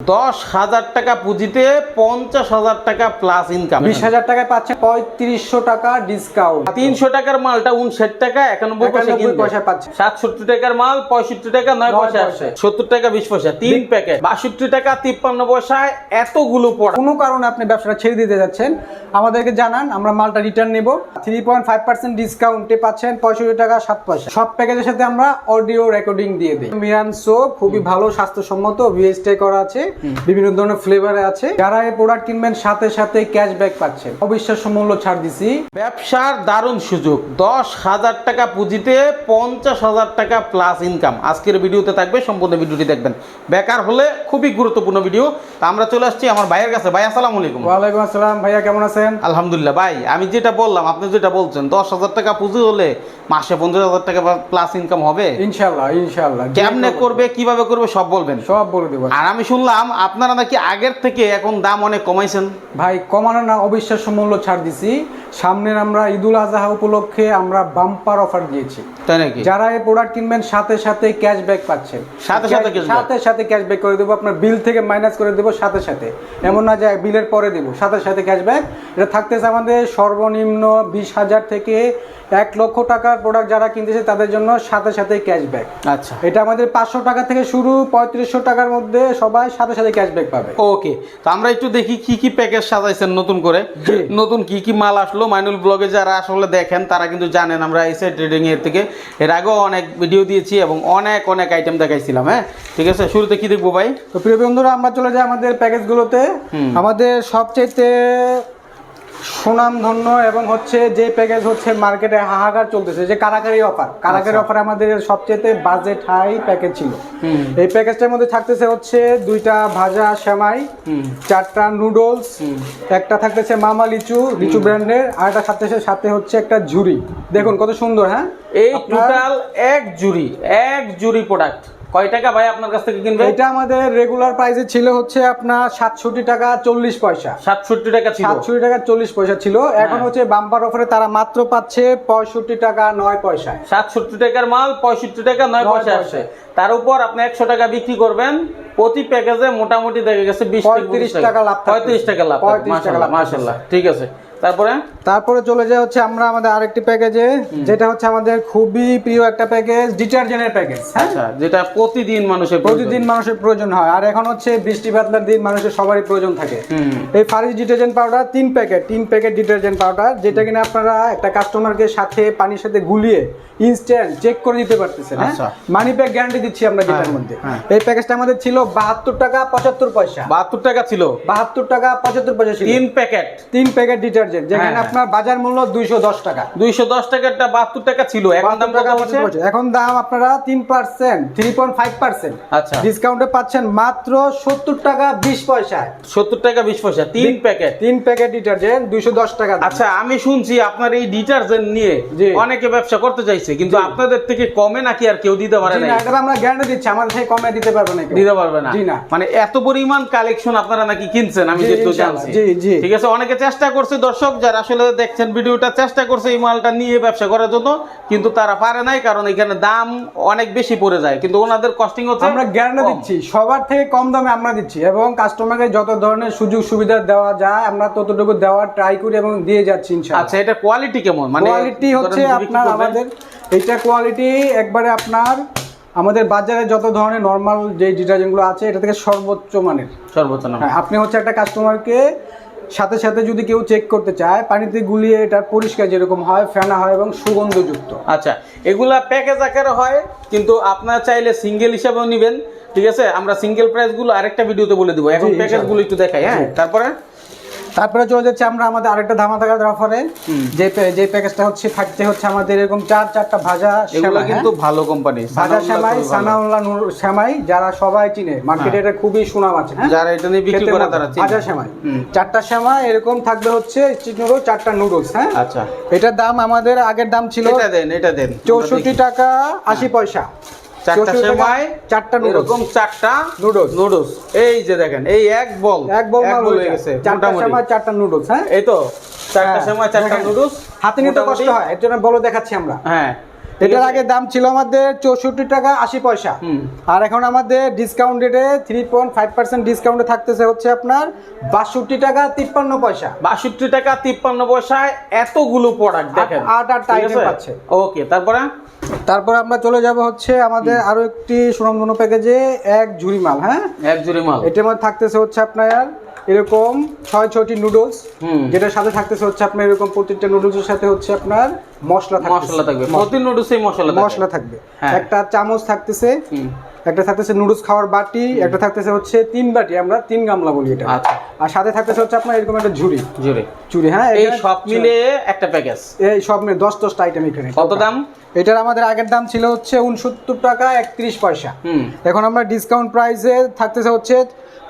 দশ হাজার টাকা পুঁজিতে পঞ্চাশ হাজার টাকা প্লাস ইনকাম বিশ হাজার টাকায় পাচ্ছেন পঁয়ত্রিশশো টাকা ডিসকাউন্ট তিনশো টাকার মালটা উনষাট টাকা একানব্বই পয়সা 91 কিনবে। পয়সায় পাচ্ছে। সাতষট্টি টাকার মাল পঁয়ষট্টি টাকা নয় পয়সা। সত্তর টাকা বিশ পয়সা। তিন প্যাকেট বাষট্টি টাকা তিপ্পান্ন পয়সায় এতগুলো পড়া। কোনো কারণে আপনি ব্যবসাটা ছেড়ে দিতে যাচ্ছেন আমাদেরকে জানান আমরা মালটা রিটার্ন নেব। থ্রি পয়েন্ট ফাইভ পার্সেন্ট ডিসকাউন্টে পাচ্ছেন পঁয়ষট্টি টাকা সাত পয়সা। সব প্যাকেজের সাথে আমরা অডিও রেকর্ডিং দিয়ে দিই। মিরান সোপ খুবই ভালো স্বাস্থ্যসম্মত ভিএসটে করা আছে। বিভিন্ন ধরনের ফ্লেভারে আছে। যারা এই প্রোডাক্ট কিনবেন সাথে সাথে ক্যাশব্যাক পাচ্ছেন অবিশ্বাস্য মূল্য ছাড় দিছি। ব্যবসার দারুণ সুযোগ। দশ হাজার টাকা পুঁজিতে পঞ্চাশ হাজার টাকা প্লাস ইনকাম আজকের ভিডিওতে থাকবে সম্পূর্ণ ভিডিওটি দেখবেন। বেকার হলে খুবই গুরুত্বপূর্ণ ভিডিও তা আমরা চলে আসছি আমার ভাইয়ের কাছে। ভাই আসসালামু আলাইকুম। ওয়ালাইকুম আসসালাম। ভাইয়া কেমন আছেন? আলহামদুলিল্লাহ। ভাই আমি যেটা বললাম আপনি যেটা বলছেন দশ হাজার টাকা পুঁজি হলে মাসে পঞ্চাশ হাজার টাকা প্লাস ইনকাম হবে? ইনশাল্লাহ ইনশাল্লাহ। কেমনে করবে কীভাবে করবে সব বলবেন। সব বলে দেবো। আর আমি শুনলাম আপনারা নাকি আগের থেকে এখন দাম অনেক কমাইছেন? ভাই কমানো না অবিশ্বাস্য মূল্য ছাড় দিছি। সামনের আমরা ঈদুল আজহা উপলক্ষে আমরা বাম্পার অফার দিয়েছি। তাই নাকি? যারা এই প্রোডাক্ট কিনবেন সাথে সাথে ক্যাশব্যাক পাচ্ছেন সাথে সাথে? সাথে সাথে ক্যাশব্যাক করে দেবো আপনার বিল থেকে মাইনাস করে দেবো সাথে সাথে। এমন না যে বিলের পরে দেবো সাথে সাথে ক্যাশব্যাক এটা থাকতেছে আমাদের সর্বনিম্ন বিশ হাজার থেকে এক লক্ষ টাকার প্রোডাক্ট যারা কিনতেছে তাদের জন্য সাথে সাথে ক্যাশব্যাক আচ্ছা। এটা আমাদের পাঁচশো টাকা থেকে শুরু পঁয়ত্রিশশো টাকার মধ্যে সবাই সাথে সাথে ক্যাশব্যাক পাবে। ওকে তো আমরা একটু দেখি কি কি প্যাকেজ সাজাইছেন নতুন করে। নতুন কি কি মাল আসলো মাইনুল ব্লগে যারা আসলে দেখেন তারা কিন্তু জানেন আমরা এসে ট্রেডিং এর থেকে। এর আগেও অনেক ভিডিও দিয়েছি এবং অনেক অনেক আইটেম দেখাইছিলাম হ্যাঁ? ঠিক আছে? শুরুতে কি দেখব ভাই? তো প্রিয় বন্ধুরা আমরা চলে যাই আমাদের প্যাকেজগুলোতে। আমাদের সবচেয়ে সুনামধন্য এবং হচ্ছে যে প্যাকেজ হচ্ছে মার্কেটে হাহাকার চলতেছে যে কারাকারি অফার কারাকারি আচ্ছা। অফার আমাদের সবচেয়ে বাজেট হাই প্যাকেজ ছিল। এই প্যাকেজটার মধ্যে থাকতেছে হচ্ছে দুইটা ভাজা সেমাই চারটা নুডলস একটা থাকতেছে মামা লিচু লিচু ব্র্যান্ডের আর একটা থাকতেছে সাথে হচ্ছে একটা ঝুড়ি দেখুন কত সুন্দর হ্যাঁ? এই টোটাল এক জুড়ি এক জুড়ি প্রোডাক্ট কয় টাকা ভাই আপনার কাছ থেকে কিনবে? এটা আমাদের রেগুলার প্রাইসে ছিল হচ্ছে আপনার সাতষট্টি টাকা চল্লিশ পয়সা। সাতষট্টি টাকা ছিল। সাতষট্টি টাকা চল্লিশ পয়সা ছিল। এখন হচ্ছে বাম্পার অফারে তারা মাত্র পাচ্ছে পঁয়ষট্টি টাকা নয় পয়সায়। সাতষট্টি টাকার মাল পঁয়ষট্টি টাকা নয় পয়সা। আসে তার উপর আপনি একশো টাকা বিক্রি করবেন। প্রতি প্যাকেজে মোটামুটি দেখা গেছে বিশ থেকে 35 পঁচিশ টাকা। লাভ। পঁয়ত্রিশ টাকা লাভ 35 টাকা লাভ মাসাল্লাহ ঠিক আছে। তারপরে? তারপরে চলে যায় হচ্ছে আমরা আমাদের আরেকটি প্যাকেজে যেটা হচ্ছে আমাদের খুবই প্রিয় একটা প্যাকেজ ডিটারজেন্টের প্যাকেজ আচ্ছা যেটা প্রতিদিন মানুষের প্রতিদিন মানুষের প্রয়োজন হয়। আর এখন হচ্ছে বৃষ্টি বাদলার দিন মানুষের সবারই প্রয়োজন থাকে। এই ফারিস ডিটারজেন্ট পাউডার তিন প্যাকেট তিন প্যাকেট ডিটারজেন্ট পাউডার যেটা কিনা আপনারা একটা কাস্টমারকে সাথে পানির সাথে গুলিয়ে ইনস্ট্যান্ট চেক করে দিতে পারতেছেন হ্যাঁ। মানি ব্যাগ গ্যারান্টি দিচ্ছি আমরা যেটার হ্যাঁ, মধ্যে। হ্যাঁ। এই প্যাকেজটা আমাদের ছিল বাহাত্তর টাকা পঁচাত্তর পয়সা। বাহাত্তর টাকা ছিল। বাহাত্তর টাকা পঁচাত্তর পয়সা ছিল। তিন প্যাকেট তিন প্যাকেট ডিটারজেন্ট যেখানে হ্যাঁ। আপনার বাজার মূল্য দুইশো দশ টাকা। দুইশো দশ টাকারটা বাহাত্তর টাকা ছিল। এখন দাম টাকা হচ্ছে 75 পয়সা। এখন দাম আপনারা তিন percent three point five percent আচ্ছা। ডিসকাউন্টে পাচ্ছেন মাত্র সত্তর টাকা বিশ পয়সায়। সত্তর টাকা বিশ পয়সা তিন প্যাকেট তিন প্যাকেট ডিটারজেন্ট দুইশো দশ টাকা আচ্ছা আমি শুনছি আপনার এই ডিটারজেন্ট নিয়ে। অনেকে ব্যবসা করতে চাইছে। কিন্তু আপনাদের থেকে কমে নাকি আর কেউ দিতে পারে না এটা আমরা গ্যারান্টি দিচ্ছি আমাদের থেকে কমে দিতে পারবে না দিতে পারবে না। জি না। মানে এত পরিমাণ কালেকশন আপনারা নাকি কিনছেন আমি যেহেতু জানছি। জি, জি। ঠিক আছে অনেকে চেষ্টা করছে দর্শক যারা আসলে দেখছেন ভিডিওটা চেষ্টা করছে এই মালটা নিয়ে ব্যবসা করার জন্য কিন্তু তারা পারে নাই কারণ এখানে দাম অনেক বেশি পড়ে যায়। কিন্তু ওনাদের কস্টিং হচ্ছে আমরা গ্যারান্টি দিচ্ছি সবার থেকে কম দামে আমরা দিচ্ছি এবং কাস্টমারকে যত ধরনের সুযোগ সুবিধা দেওয়া যায় আমরা ততটুকু দেওয়ার ট্রাই করি এবং দিয়ে যাচ্ছি ইনশাআল্লাহ। আচ্ছা এটা কোয়ালিটি কেমন? মানে কোয়ালিটি হচ্ছে আপনার আমাদের এইটা কোয়ালিটি একবারে আপনার আমাদের বাজারে যত ধরনের নর্মাল যে ডিটারজেন্টগুলো আছে এটা থেকে সর্বোচ্চ মানের। সর্বোচ্চ হ্যাঁ, আপনি হচ্ছে একটা কাস্টমারকে সাথে সাথে যদি কেউ চেক করতে চায় পানিতে গুলিয়ে এটা পরিষ্কার যেরকম হয় ফেনা হয় এবং সুগন্ধযুক্ত। আচ্ছা এগুলা প্যাকেজ আকারে হয় কিন্তু আপনারা চাইলে সিঙ্গেল হিসাবেও নেবেন ঠিক আছে? আমরা সিঙ্গেল প্রাইসগুলো আরেকটা ভিডিওতে বলে দেবো। এখন প্যাকেজগুলো একটু দেখাই হ্যাঁ? তারপরে? তারপরে চলে যাচ্ছে আমরা আমাদের আরেকটা ধামাধাকার অফারে। যে যে প্যাকেজটা হচ্ছে থাকছে হচ্ছে আমাদের এরকম চার চারটা ভাজা সেমাই, কিন্তু হ্যাঁ? ভালো কোম্পানি ভাজা সেমাই সানাউল্লাহ নূর সেমাই যারা সবাই চিনে। মার্কেটে এটা খুবই সুনাম আছে হ্যাঁ? যারা এটা নিয়ে বিক্রি করে তারা চিনে। ভাজা সেমাই। চারটা সেমাই এরকম থাকবে হচ্ছে চিকনো চারটা নুডলস হ্যাঁ? আচ্ছা। এটার দাম আমাদের আগের দাম ছিল এটা দেন এটা দেন। চৌষট্টি টাকা আশি পয়সা। চারটা সেমাই চারটা নুডলস এরকম চারটা নুডলস নুডলস এই যে দেখেন এই এক বল এক বল হয়ে গেছে। চারটা সেমাই চারটা নুডলস হ্যাঁ? এই তো চারটা হ্যাঁ, সেমাই চারটা। নুডলস হাতে নিতে কষ্ট হয় এর জন্য বলো দেখাচ্ছি আমরা। হ্যাঁ। এটার আগে দাম ছিল আমাদের চৌষট্টি টাকা আশি পয়সা। আর এখন আমাদের ডিসকাউন্ট রেটে থ্রি পয়েন্ট ফাইভ পার্সেন্ট ডিসকাউন্টে থাকতেছে হচ্ছে আপনার বাষট্টি টাকা তিপ্পান্ন পয়সা। বাষট্টি টাকা তিপ্পান্ন পয়সায় এতগুলো প্রোডাক্ট দেখেন। আট- আট আছে? পাচ্ছে। ওকে তারপরে? তারপর আমরা চলে যাব হচ্ছে আমাদের আরও একটি সুনামধন্য প্যাকেজে এক ঝুড়ি মাল হ্যাঁ? এক জুড়ি মাল। এটার মধ্যে থাকতেছে হচ্ছে আপনার এরকম ছয় ছয়টি নুডলস। যেটার সাথে থাকতেছে হচ্ছে আপনার এরকম প্রত্যেকটা নুডলসের সাথে হচ্ছে আপনার মশলা থাকতেছে। মশলা থাকবে। প্রতি নুডলসেই মশলা থাকবে। মশলা থাকবে। একটা চামচ থাকতেছে একটা থাকতেছে নুডলস খাওয়ার বাটি একটা থাকতেছে হচ্ছে তিন বাটি আমরা তিন গামলা বলি এটা। আচ্ছা। আর সাথে থাকতেছে হচ্ছে আপনার এরকম একটা ঝুড়ি। জুড়ে চুড়ি হ্যাঁ এই সব মিলে একটা প্যাকেজ এই সব মিলে দশ দশটা আইটেম এখানে। কত দাম? এটার আমাদের আগের দাম ছিল হচ্ছে উনসত্তর টাকা একত্রিশ পয়সা। এখন আমরা ডিসকাউন্ট প্রাইসে থাকতেছে হচ্ছে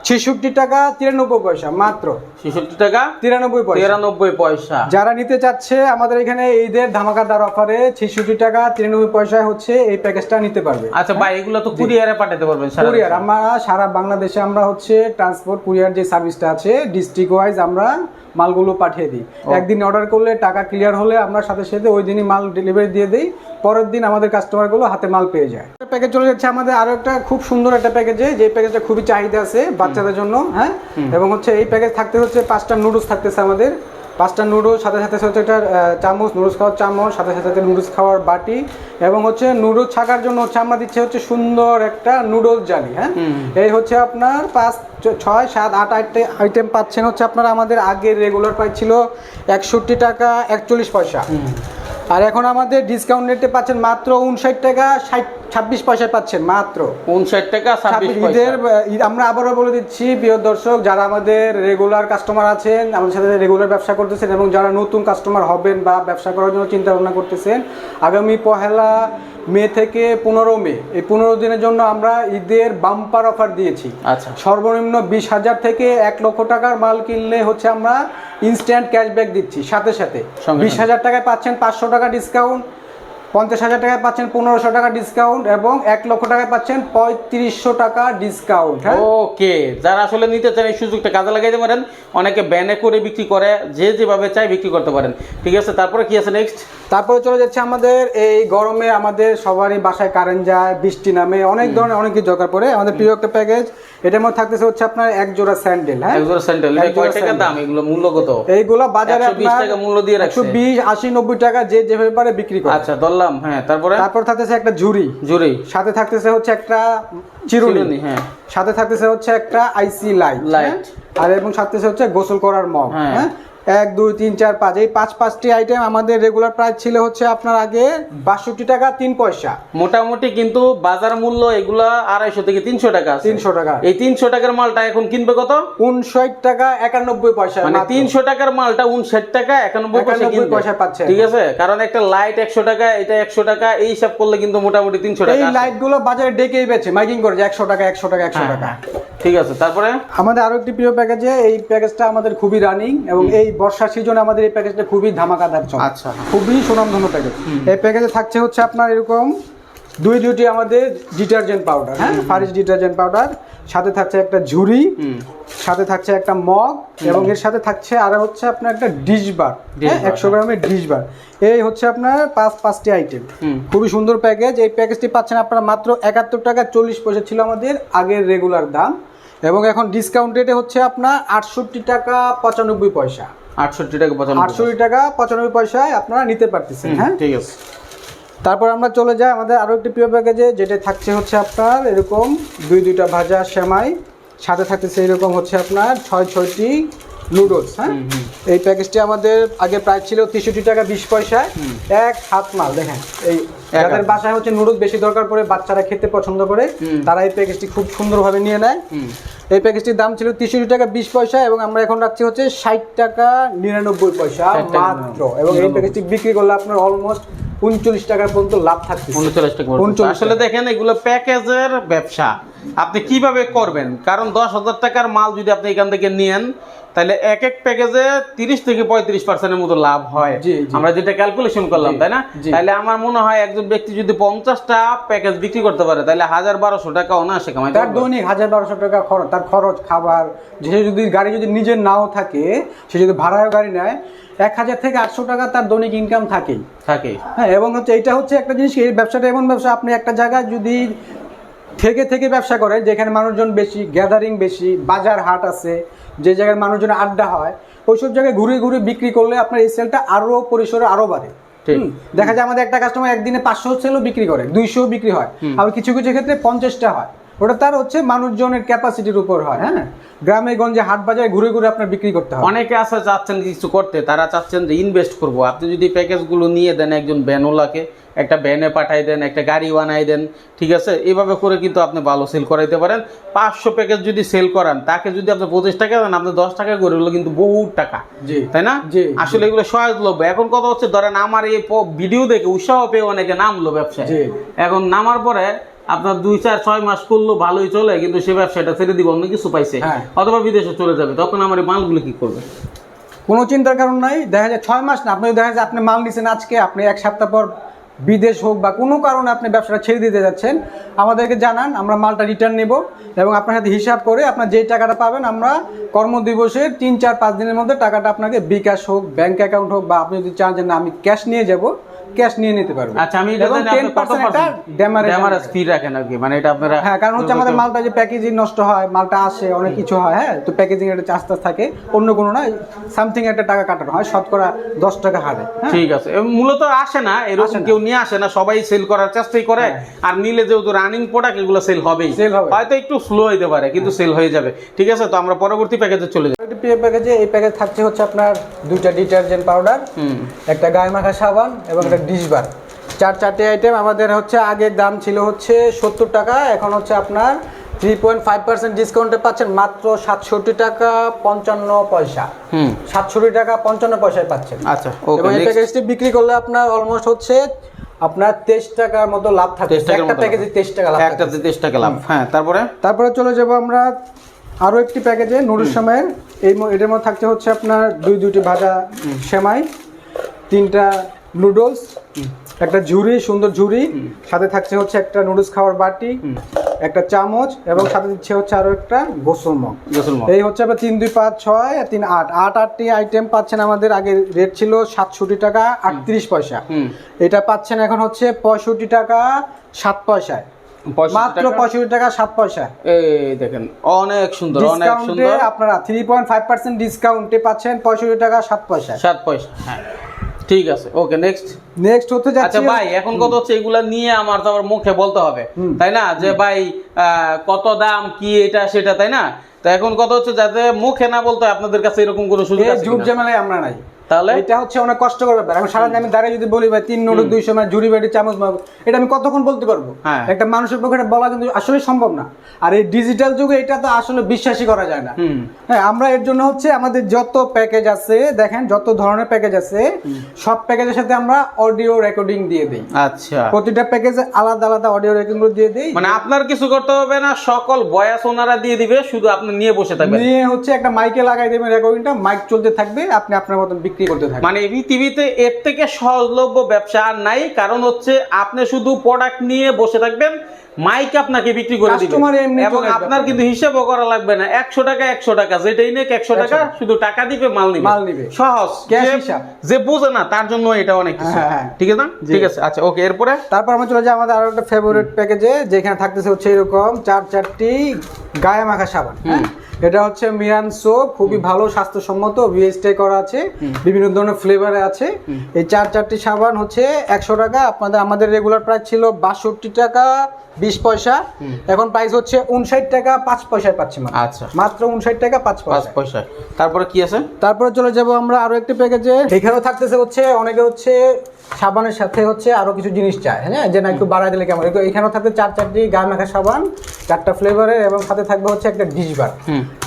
ছেষট্টি টাকা তিরানব্বই পয়সা মাত্র। ছেষট্টি টাকা তিরানব্বই পয়সা। তিরানব্বই পয়সা। যারা নিতে চাচ্ছে আমাদের এখানে ঈদের ধামাকাদার অফারে ছেষট্টি টাকা তিরানব্বই পয়সায় হচ্ছে এই প্যাকেজটা নিতে পারবে। আচ্ছা ভাই এগুলো তো কুরিয়ারে পাঠাতে পারবেন কুরিয়ার আমরা সারা বাংলাদেশে আমরা হচ্ছে ট্রান্সপোর্ট কুরিয়ার যে সার্ভিসটা আছে ডিস্ট্রিক্ট ওয়াইজ আমরা মালগুলো পাঠিয়ে দিই। একদিন অর্ডার করলে টাকা ক্লিয়ার হলে আমরা সাথে সাথে ওই দিনই মাল ডেলিভারি দিয়ে দিই। পরের দিন আমাদের কাস্টমারগুলো হাতে মাল পেয়ে যায়। প্যাকেজ চলে যাচ্ছে আমাদের আরও একটা খুব সুন্দর একটা প্যাকেজে যে প্যাকেজটা খুবই চাহিদা আছে বাচ্চাদের জন্য হ্যাঁ? এবং হচ্ছে এই প্যাকেজ থাকতে হচ্ছে পাঁচটা নুডলস থাকতেছে আমাদের। পাঁচটা নুডলস সাথে সাথে হচ্ছে একটা চামচ নুডলস খাওয়ার চামচ সাথে সাথে নুডলস খাওয়ার বাটি এবং হচ্ছে নুডলস ছাকার জন্য হচ্ছে আমরা দিচ্ছি হচ্ছে সুন্দর একটা নুডলস জালি হ্যাঁ? এই হচ্ছে আপনার পাঁচ ছয় সাত আট আইটেম পাচ্ছেন হচ্ছে আপনারা আমাদের আগের রেগুলার প্রাইস ছিল একষট্টি টাকা একচল্লিশ পয়সা। আর এখন আমাদের ডিসকাউন্ট রেটে পাচ্ছেন মাত্র উনষাট টাকা ষাট ছাব্বিশ পয়সায় পাচ্ছেন মাত্র। উনষাট টাকা ঈদের ঈদ- আমরা আবারও বলে দিচ্ছি প্রিয় দর্শক যারা আমাদের রেগুলার কাস্টমার আছেন আমাদের সাথে রেগুলার ব্যবসা করতেছেন এবং যারা নতুন কাস্টমার হবেন বা ব্যবসা করার জন্য চিন্তা ভাবনা করতেছেন আগামী পহেলা মে থেকে পনেরো মে এই পনেরো দিনের জন্য আমরা ঈদের বাম্পার অফার দিয়েছি। আচ্ছা। সর্বনিম্ন বিশ হাজার থেকে এক লক্ষ টাকার মাল কিনলে হচ্ছে আমরা ইনস্ট্যান্ট ক্যাশব্যাক দিচ্ছি সাথে সাথে। বিশ হাজার টাকায় পাচ্ছেন পাঁচশো টাকা ডিসকাউন্ট পঞ্চাশ হাজার টাকায় পাচ্ছেন পনেরোশো টাকা ডিসকাউন্ট এবং এক লক্ষ টাকায় পাচ্ছেন পঁয়ত্রিশশো টাকা ডিসকাউন্ট হ্যাঁ? ওকে যারা আসলে নিতে চান এই সুযোগটা কাজে লাগাইতে পারেন অনেকে ব্যানে করে বিক্রি করে যে যেভাবে চাই বিক্রি করতে পারেন। ঠিক আছে তারপরে কি আছে নেক্সট তারপরে চলে যাচ্ছে আমাদের এই গরমে আমাদের সবারই বাসায় কারেন্ট যায় বৃষ্টি নামে অনেক ধরনের অনেক কিছু দরকার পড়ে। আমাদের প্রিয় একটা প্যাকেজ এটার মধ্যে থাকতেছে হচ্ছে আপনার এক জোড়া স্যান্ডেল হ্যাঁ? এক জোড়া স্যান্ডেল এটা কয় টাকা দাম? এগুলো মূল্য কত? এইগুলো বাজারে 120 টাকা মূল্য দিয়ে রাখছে। একশো বিশ আশি নব্বই টাকা যে যেভাবে পারে বিক্রি করে। আচ্ছা ধরলাম হ্যাঁ তারপরে? তারপর থাকতেছে একটা ঝুড়ি। ঝুড়ি। সাথে থাকতেছে হচ্ছে একটা চিরুনি। হ্যাঁ। সাথে থাকতেছে হচ্ছে একটা আইসি লাইট লাইট। আর এবং সাথে হচ্ছে গোসল করার মগ হ্যাঁ। এক দুই তিন চার পাঁচ। এই পাঁচ পাঁচটি আইটেম আমাদের রেগুলার প্রাইস ছিল হচ্ছে আপনার আগে বাষট্টি টাকা তিন পয়সা। মোটামুটি কিন্তু বাজার মূল্য এগুলা আড়াইশো থেকে তিনশো টাকা তিনশো টাকা। এই তিনশো টাকার মালটা এখন কিনবে কত? উনষাট টাকা একানব্বই পয়সা মানে তিনশো টাকার মালটা উনষাট টাকা একানব্বই পয়সা 91 কিনবে। পয়সায় পাচ্ছে। ঠিক আছে? কারণ একটা লাইট একশো টাকা এটা একশো টাকা এই হিসাব করলে কিন্তু মোটামুটি তিনশো টাকা এই লাইটগুলো বাজারে ডেকেই বেছে মাইকিং করে যে একশো টাকা একশো টাকা একশো হ্যাঁ, টাকা। হ্যাঁ। ঠিক আছে তারপরে? আমাদের আরও একটি প্রিয় প্যাকেজে এই প্যাকেজটা আমাদের খুবই রানিং এবং এই বর্ষা সিজনে আমাদের এই প্যাকেজটা খুবই ধামাকাদার চলে আচ্ছা। খুবই সুনামধন্য প্যাকেজ এই প্যাকেজে থাকছে হচ্ছে আপনার এরকম দুই দুটি আমাদের ডিটারজেন্ট পাউডার হ্যাঁ? ফারিস ডিটারজেন্ট পাউডার সাথে থাকছে একটা ঝুড়ি সাথে থাকছে একটা মগ এবং এর সাথে থাকছে আর হচ্ছে আপনার একটা ডিশ বার একশো গ্রামের ডিশ বার এই হচ্ছে আপনার পাঁচ পাঁচটি আইটেম খুবই সুন্দর প্যাকেজ এই প্যাকেজটি পাচ্ছেন আপনারা মাত্র একাত্তর টাকা চল্লিশ পয়সা ছিল আমাদের আগের রেগুলার দাম। এবং এখন ডিসকাউন্ট রেটে হচ্ছে আপনার আটষট্টি টাকা পঁচানব্বই পয়সা। আটষট্টি টাকা আটষট্টি টাকা পঁচানব্বই পয়সায় আপনারা নিতে পারতেছেন হ্যাঁ? ঠিক আছে। তারপর আমরা চলে যাই আমাদের আরও একটি প্রিয় প্যাকেজে যেটা থাকছে হচ্ছে আপনার এরকম দুই দুইটা ভাজা সেমাই সাথে থাকতেছে এরকম হচ্ছে আপনার ছয় ছয়টি নুডলস হ্যাঁ? এই প্যাকেজটি আমাদের আগে প্রাইস ছিল তেষট্টি টাকা বিশ পয়সায় এক হাত মাল দেখেন। এই যাদের বাসায় হচ্ছে নুডলস বেশি দরকার পড়ে বাচ্চারা খেতে পছন্দ করে তারা এই প্যাকেজটি খুব সুন্দরভাবে নিয়ে নেয়। এই প্যাকেজটির দাম ছিল তিরিশ টাকা বিশ পয়সা এবং আমরা এখন রাখছি হচ্ছে ষাট টাকা নিরানব্বই পয়সা মাত্র। এবং এই প্যাকেজটি বিক্রি করলে আপনার অলমোস্ট উনচল্লিশ টাকা পর্যন্ত লাভ থাকছে উনচল্লিশ টাকা পর্যন্ত। 39 আসলে দেখেন এগুলো প্যাকেজের ব্যবসা। আপনি কীভাবে করবেন? কারণ দশ হাজার টাকার মাল যদি আপনি এখান থেকে নেন তাহলে এক এক প্যাকেজে তিরিশ থেকে পঁয়ত্রিশ পার্সেন্টের মতো লাভ হয়। আমরা যেটা ক্যালকুলেশন করলাম তাই না? তাহলে আমার মনে হয় একজন ব্যক্তি যদি পঞ্চাশটা প্যাকেজ বিক্রি করতে পারে তাহলে হাজার বারোশো টাকা অনায়াসে কামাই তার দৈনিক হাজার বারোশো টাকা খরচ তার খরচ খাবার যে যদি গাড়ি যদি নিজের নাও থাকে সে যদি ভাড়ায় গাড়ি নেয় এক হাজার থেকে আটশো টাকা তার দৈনিক ইনকাম থাকেই। থাকে। হ্যাঁ এবং হচ্ছে এটা হচ্ছে একটা জিনিস এই ব্যবসাটা এমন ব্যবসা আপনি একটা জায়গায় যদি থেকে থেকে ব্যবসা করেন যেখানে মানুষজন বেশি গ্যাদারিং বেশি বাজার হাট আছে যে জায়গায় মানুষজন আড্ডা হয় ওইসব জায়গায় ঘুরে ঘুরে বিক্রি করলে আপনার এই সেলটা আরও পরিসরে আরও বাড়ে। ঠিক। দেখা যায় আমাদের একটা কাস্টমার একদিনে পাঁচশো সেলও বিক্রি করে দুইশো বিক্রি হয়। আবার কিছু কিছু ক্ষেত্রে পঞ্চাশটা হয়। ওটা তার হচ্ছে মানুষজনের ক্যাপাসিটির উপর হয় হ্যাঁ? গ্রামে গঞ্জে হাট বাজারে ঘুরে ঘুরে আপনার বিক্রি করতে হয় অনেকে আছে চাচ্ছেন কিছু করতে তারা চাচ্ছেন যে ইনভেস্ট করব। আপনি যদি প্যাকেজগুলো নিয়ে দেন একজন ভ্যানওয়ালাকে একটা ভ্যানে পাঠাই দেন একটা গাড়ি বানাই দেন ঠিক আছে? এভাবে করে কিন্তু আপনি ভালো সেল করাইতে পারেন। পাঁচশো প্যাকেজ যদি সেল করান তাকে যদি আপনি পঁচিশ টাকা দেন আপনি দশ টাকা করে হলো কিন্তু বহুত টাকা। তাই না? আসলে এগুলো সহজলভ্য। এখন কথা হচ্ছে ধরেন আমার এই ভিডিও দেখে উৎসাহ পেয়ে অনেকে নামলো ব্যবসায়। এখন নামার পরে আপনার দুই চার ছয় মাস করল ভালোই চলে কিন্তু সে ব্যবসাটা ছেড়ে দিব অন্য কিছু পাইছে হ্যাঁ। অথবা বিদেশে চলে যাবে তখন আমার এই মালগুলো কি করবে কোনো চিন্তার কারণ নাই দেখা যায় ছয় মাস না আপনি দেখা যায় আপনি মাল নিছেন আজকে আপনি এক সপ্তাহ পর বিদেশ হোক বা কোনো কারণে আপনি ব্যবসাটা ছেড়ে দিতে যাচ্ছেন আমাদেরকে জানান আমরা মালটা রিটার্ন নেব এবং আপনার সাথে হিসাব করে আপনার যেই টাকাটা পাবেন আমরা কর্মদিবসের তিন চার পাঁচ দিনের মধ্যে টাকাটা আপনাকে বিকাশ হোক ব্যাংক অ্যাকাউন্ট হোক বা আপনি যদি চান যে না আমি ক্যাশ নিয়ে যাব ক্যাশ নিয়ে নিতে পারবেন আচ্ছা আমি এবং 10% ড্যামারেজ ফি রাখেন আর কি মানে এটা আপনারা হ্যাঁ কারণ হচ্ছে আমাদের মালটা যে প্যাকেজিং নষ্ট হয় মালটা আসে অনেক কিছু হয় হ্যাঁ তো প্যাকেজিং একটা চার্জ থাকে অন্য কোনো না সামথিং একটা টাকা কাটানো হয় শতকরা দশ টাকা হারে হ্যাঁ। ঠিক আছে মূলত আসে না এরকম কেউ নিয়ে আসে না সবাই সেল করার চেষ্টাই করে হ্যাঁ। আর নিলে যেহেতু রানিং প্রোডাক্ট এগুলো সেল হবেই। হয়তো একটু স্লো হইতে পারে কিন্তু সেল হয়ে যাবে। ঠিক আছে তো আমরা পরবর্তী প্যাকেজে চলে যাই। প্যাকেজে এই প্যাকেজ থাকছে হচ্ছে আপনার দুইটা ডিটারজেন্ট পাউডার একটা গায়ে মাখা সাবান এবং একটা ডিশ বার। চার চারটে আইটেম আমাদের হচ্ছে আগের দাম ছিল হচ্ছে সত্তর টাকা এখন হচ্ছে আপনার থ্রি পয়েন্ট ফাইভ পার্সেন্ট ডিসকাউন্টে পাচ্ছেন মাত্র সাতষট্টি টাকা পঞ্চান্ন পয়সা। হুম। সাতষট্টি টাকা পঞ্চান্ন পয়সায় পাচ্ছেন। আচ্ছা এবং এই প্যাকেজটি বিক্রি করলে আপনার অলমোস্ট হচ্ছে আপনার তেইশ টাকার মতো লাভ থাকে একটা প্যাকেজে তেইশ টাকা লাভ একটা তেইশ টাকা লাভ। হ্যাঁ তারপরে? তারপরে চলে যাব আমরা আরও একটি প্যাকেজে নুডলস সেমাইয়ের এই এটার মধ্যে থাকছে হচ্ছে আপনার দুই দুইটি ভাজা সেমাই তিনটা নুডলস একটা ঝুড়ি সুন্দর ঝুড়ি সাথে থাকছে হচ্ছে একটা নুডলস খাওয়ার বাটি একটা চামচ এবং সাথে দিচ্ছে হচ্ছে আরও একটা গোসল মগ। এই হচ্ছে আপনার তিন দুই পাঁচ ছয় তিন আট। আট আটটি আইটেম পাচ্ছেন আমাদের আগে রেট ছিল সাতষট্টি টাকা আটত্রিশ পয়সা। এটা পাচ্ছেন এখন হচ্ছে পঁয়ষট্টি টাকা সাত পয়সায়। মাত্র পঁয়ষট্টি টাকা সাত পয়সা। এই দেখেন অনেক সুন্দর অনেক সুন্দর। আপনারা থ্রি পয়েন্ট ফাইভ পার্সেন্ট ডিসকাউন্টে পাচ্ছেন পঁয়ষট্টি টাকা সাত পয়সা সাত পয়সা হ্যাঁ। ঠিক আছে ওকে নেক্সট নেক্সট হতে আচ্ছা ভাই এখন কত হচ্ছে এগুলা নিয়ে আমার তো আবার মুখে বলতে হবে। তাই না? যে ভাই আহ, কত দাম কি এটা সেটা তাই না? তো এখন কত হচ্ছে যাতে মুখে না বলতে আপনাদের কাছে এরকম কোনো সুযোগ আছে কিনা? ঝামেলায় আমরা নাই। তাহলে? এটা হচ্ছে অনেক কষ্টকর ব্যাপার। এখন সারাদিন আমি দাঁড়িয়ে যদি বলি ভাই তিন নোট দুই সময় ঝুড়ি বাড়ি চামচ মাগ এটা আমি কতক্ষণ বলতে পারব? হ্যাঁ। একটা মানুষের পক্ষে বলা কিন্তু আসলে সম্ভব না। আর এই ডিজিটাল যুগে এটা তো আসলে বিশ্বাসই করা যায় না। হ্যাঁ আমরা এর জন্য হচ্ছে আমাদের যত প্যাকেজ আছে দেখেন যত ধরনের প্যাকেজ আছে সব প্যাকেজের সাথে আমরা অডিও রেকর্ডিং দিয়ে দিই। আচ্ছা। প্রতিটা প্যাকেজে আলাদা আলাদা অডিও রেকর্ডিং দিয়ে দিই। মানে আপনার কিছু করতে হবে না সকল বয়াস ওনারা দিয়ে দিবে শুধু আপনি নিয়ে বসে থাকবেন। নিয়ে হচ্ছে একটা মাইকে লাগাই দেবেন রেকর্ডিংটা মাইক চলতে থাকবে আপনি আপনার মতন বিক্রি করতে থাকবেন মানে এই পৃথিবীতে এর থেকে সহজলভ্য ব্যবসা আর নাই কারণ হচ্ছে আপনি শুধু প্রোডাক্ট নিয়ে বসে থাকবেন মাইক আপনাকে বিক্রি করে দিবে। এবং আপনার কিন্তু হিসাবও করা লাগবে না একশো টাকা একশো টাকা যেটাই নেক একশো টাকা শুধু টাকা দিবে মাল নিবে। মাল নিবে। সহজ। যে- হিসাব। যে বোঝে না তার জন্য এটা অনেক কিছু। হ্যাঁ, হ্যাঁ। ঠিক আছে না? ঠিক আছে আচ্ছা ওকে এরপরে? তারপর আমরা চলে যাই আমাদের আরও একটা ফেভারিট প্যাকেজে যেখানে থাকতেছে হচ্ছে এরকম চার চারটি গায়ে মাখা সাবান হ্যাঁ? এটা হচ্ছে মিরান সোপ খুবই ভালো স্বাস্থ্যসম্মত ভিএসটাই করা আছে। বিভিন্ন ধরনের ফ্লেভারে আছে। এই চার চারটি সাবান হচ্ছে একশো টাকা। আপনাদের আমাদের রেগুলার প্রাইস ছিল বাষট্টি টাকা বিশ পয়সা। এখন প্রাইস হচ্ছে উনষাট টাকা পাঁচ পয়সায় পাচ্ছি। আচ্ছা। মাত্র উনষাট টাকা পাঁচ পাঁচ পয়সা পয়সা তারপরে কি আছে? তারপরে চলে যাব আমরা আরও একটি প্যাকেজে এখানেও থাকতেছে হচ্ছে অনেকে হচ্ছে সাবানের সাথে হচ্ছে আরও কিছু জিনিস চায় হ্যাঁ? যে না একটু বাড়াই দিলে কেমন? কিন্তু এখানেও থাকবে চার চারটি গায়ে মাখা সাবান চারটা ফ্লেভারের এবং সাথে থাকবে হচ্ছে একটা ডিশ বার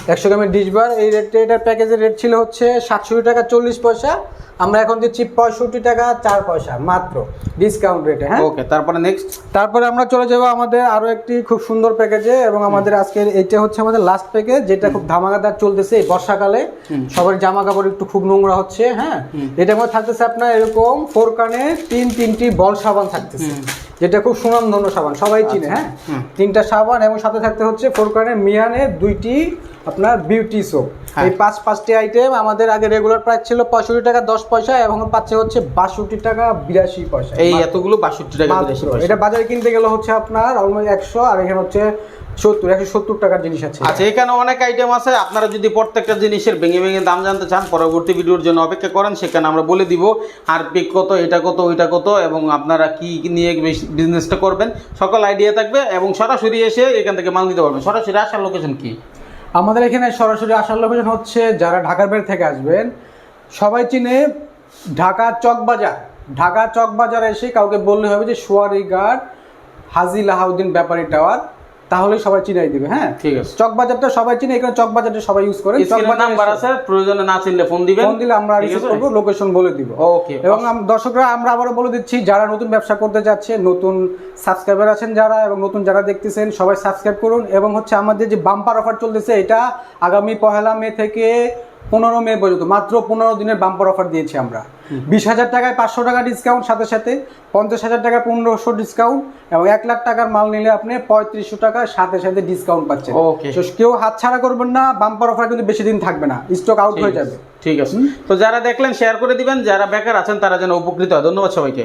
একশো গ্রামের ডিশ বার এই রেটটা এটার প্যাকেজের রেট ছিল হচ্ছে সাতষট্টি টাকা চল্লিশ পয়সা। আমরা এখন দিচ্ছি পঁয়ষট্টি টাকা চার পয়সা মাত্র ডিসকাউন্ট রেটে হ্যাঁ? ওকে তারপরে নেক্সট তারপরে আমরা চলে যাব আমাদের আরও একটি খুব সুন্দর প্যাকেজে এবং আমাদের আজকের এইটা হচ্ছে আমাদের লাস্ট প্যাকেজ যেটা খুব ধামাকাদার চলতেছে এই বর্ষাকালে। সবার জামা কাপড় একটু খুব নোংরা হচ্ছে হ্যাঁ? এটার মধ্যে থাকতেছে আপনার এরকম ফোর কানে তিন তিনটি বল সাবান থাকতেছে। যেটা খুব সুনামধন্য সাবান সবাই চিনে হ্যাঁ? তিনটা সাবান এবং সাথে থাকতে হচ্ছে ফোরকানের মিয়ানের দুইটি আপনার বিউটি সোপ। হ্যাঁ। এই পাঁচ পাঁচটি আইটেম আমাদের আগে রেগুলার প্রাইস ছিল পঁয়ষট্টি টাকা দশ পয়সা এবং পাচ্ছে হচ্ছে বাষট্টি টাকা বিরাশি পয়সা। এই এতগুলো বাষট্টি টাকা বিরাশি পয়সা। এটা বাজারে কিনতে গেলে হচ্ছে আপনার অলমোস্ট একশো আর এখানে হচ্ছে সত্তর একশো সত্তর টাকার জিনিস আছে। আচ্ছা এখানে অনেক আইটেম আছে। আপনারা যদি প্রত্যেকটা জিনিসের ভেঙে ভেঙে দাম জানতে চান পরবর্তী ভিডিওর জন্য অপেক্ষা করেন সেখানে আমরা বলে দিব আর পিক কত এটা কত ওইটা কত এবং আপনারা কি নিয়ে বিজনেসটা করবেন। সকল আইডিয়া থাকবে এবং সরাসরি এসে এখান থেকে মাল নিতে পারবেন। সরাসরি আসার লোকেশন কি? আমাদের এখানে সরাসরি আসার লোকেশন হচ্ছে যারা ঢাকার বাইরে থেকে আসবেন সবাই চিনে ঢাকা চকবাজার ঢাকা চকবাজার এসে কাউকে বললে হবে যে সোয়ারি গার্ড হাজি লাহাউদ্দিন ব্যাপারী টাওয়ার। তাহলে সবাই চিনাই দিবে হ্যাঁ? ঠিক আছে। চকবাজারটা সবাই চিনে এখানে চকবাজারটা সবাই ইউজ করে। স্ক্রিনে নাম্বার আছে প্রয়োজনে না চিনলে ফোন দিবেন। ফোন দিলে আমরা আছে? করব লোকেশন বলে দিব। ওকে এবং দর্শকরা আমরা আবারও বলে দিচ্ছি যারা নতুন ব্যবসা করতে যাচ্ছে নতুন সাবস্ক্রাইবার আছেন যারা এবং নতুন যারা দেখতেছেন সবাই সাবস্ক্রাইব করুন। এবং হচ্ছে আমাদের যে বাম্পার অফার চলতেছে এটা আগামী পহেলা মে থেকে পনেরো মে পর্যন্ত মাত্র পনেরো দিনের বাম্পার অফার দিয়েছি আমরা। বিশ হাজার টাকায় পাঁচশো টাকা ডিসকাউন্ট সাথে সাথে পঞ্চাশ হাজার টাকা পনেরোশো ডিসকাউন্ট এবং এক লাখ টাকার মাল নিলে আপনি পঁয়ত্রিশশো টাকা সাথে সাথে ডিসকাউন্ট পাচ্ছেন। কেউ হাতছাড়া করবেন না বাম্পার অফার কিন্তু বেশি দিন থাকবে না স্টক আউট হয়ে যাবে। ঠিক আছে। তো যারা দেখলেন শেয়ার করে দিবেন যারা বেকার আছেন তারা যেন উপকৃত হয়। ধন্যবাদ সবাইকে।